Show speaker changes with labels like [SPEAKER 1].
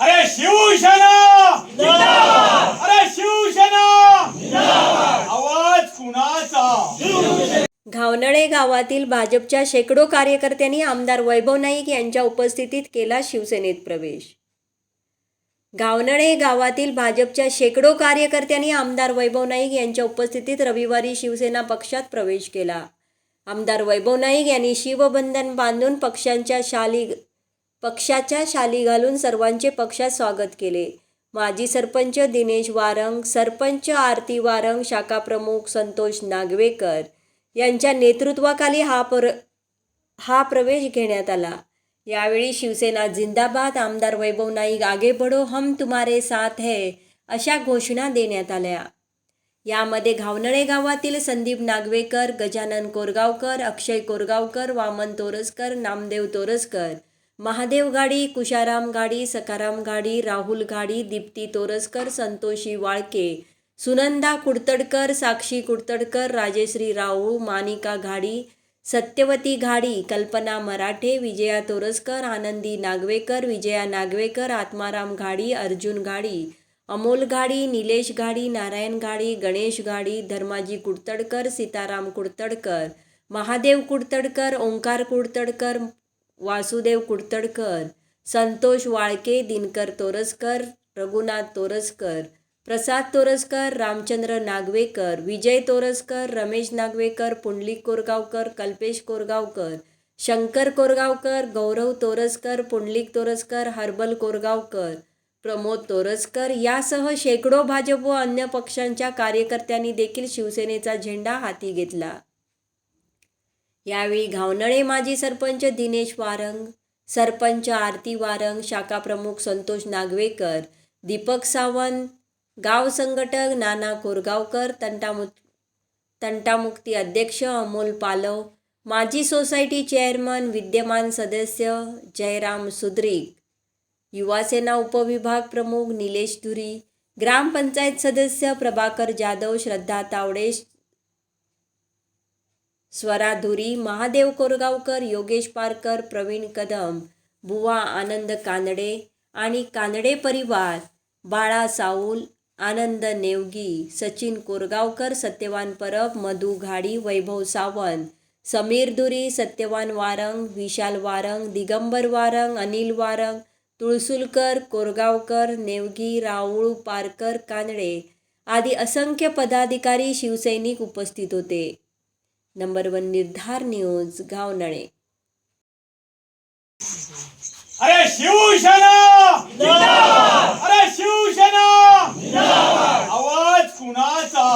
[SPEAKER 1] अरे शिवसेना अरे शिवसेना आवाज कुणाचा?
[SPEAKER 2] घावनळे गावातील भाजपच्या शेकडो कार्यकर्त्यांनी आमदार वैभव नाईक यांच्या उपस्थितीत केला शिवसेनेत प्रवेश. घावनळे गावातील भाजपच्या शेकडो कार्यकर्त्यांनी आमदार वैभव नाईक यांच्या उपस्थितीत रविवारी शिवसेना पक्षात प्रवेश केला. आमदार वैभव नाईक यांनी शिवबंधन बांधून पक्षांच्या शाली पक्षाच्या शाली घालून सर्वांचे पक्षात स्वागत केले. माजी सरपंच दिनेश वारंग सरपंच आरती वारंग शाखा प्रमुख संतोष नागवेकर यांच्या नेतृत्वाखाली हा पर हा प्रवेश घेण्यात आला. यावेळी शिवसेना जिंदाबाद आमदार वैभव नाईक आगे बढो हम तुम्हारे साथ है अशा घोषणा देण्यात आल्या. यामध्ये घावनळे गावातील संदीप नागवेकर गजानन कोरगावकर अक्षय कोरगावकर वामन तोरसकर नामदेव तोरसकर महादेव गाडी कुशाराम गाडी सकाराम गाडी राहुल गाडी दीप्ती तोरसकर संतोषी वाळके सुनंदा कुडतडकर साक्षी कुडतडकर राजेश्री राऊळ मानिका घाडी सत्यवती घाडी कल्पना मराठे विजया तोरसकर आनंदी नागवेकर विजया नागवेकर आत्माराम घाडी अर्जुन घाडी अमोल घाडी निलेश घाडी नारायण घाडी गणेश घाडी धर्माजी कुडतडकर सीताराम कुडतडकर महादेव कुडतडकर ओंकार कुडतडकर वासुदेव कुडतडकर संतोष वाळके दिनकर तोरसकर रघुनाथ तोरसकर प्रसाद तोरसकर रामचंद्र नागवेकर विजय तोरसकर रमेश नागवेकर पुंडलिक कोरगावकर कल्पेश कोरगावकर शंकर कोरगावकर गौरव तोरसकर पुंडलिक तोरसकर हर्बल कोरगावकर प्रमोद तोरसकर यासह शेकडो भाजप व अन्य पक्षांच्या कार्यकर्त्यांनी देखील शिवसेनेचा झेंडा हाती घेतला. यावेळी घावनळे माजी सरपंच दिनेश वारंग सरपंच आरती वारंग शाखा प्रमुख संतोष नागवेकर दीपक सावंत गाव संघटक नाना कोरगावकर तंटामु तंटामुक्ती अध्यक्ष अमोल पालव माजी सोसायटी चेअरमन विद्यमान सदस्य जयराम सुद्रिक युवासेना उपविभाग प्रमुख निलेश धुरी ग्रामपंचायत सदस्य प्रभाकर जाधव श्रद्धा तावडे स्वराधुरी महादेव कोरगावकर योगेश पारकर प्रवीण कदम बुवा आनंद कानडे आणि कानडे परिवार बाळा साऊल आनंद नेवगी सचिन कोरगावकर सत्यवान परब मधु घाडी वैभव सावंत समीर धुरी सत्यवान वारंग विशाल वारंग दिगंबर वारंग अनिल वारंग तुळसुलकर कोरगावकर नेवगी राऊळ पारकर कानडे आदी असंख्य पदाधिकारी शिवसैनिक उपस्थित होते. नंबर वन निर्धार न्यूज गावनळे.
[SPEAKER 1] अरे शिवसेना अरे शिवसेना आवाज कुणाचा?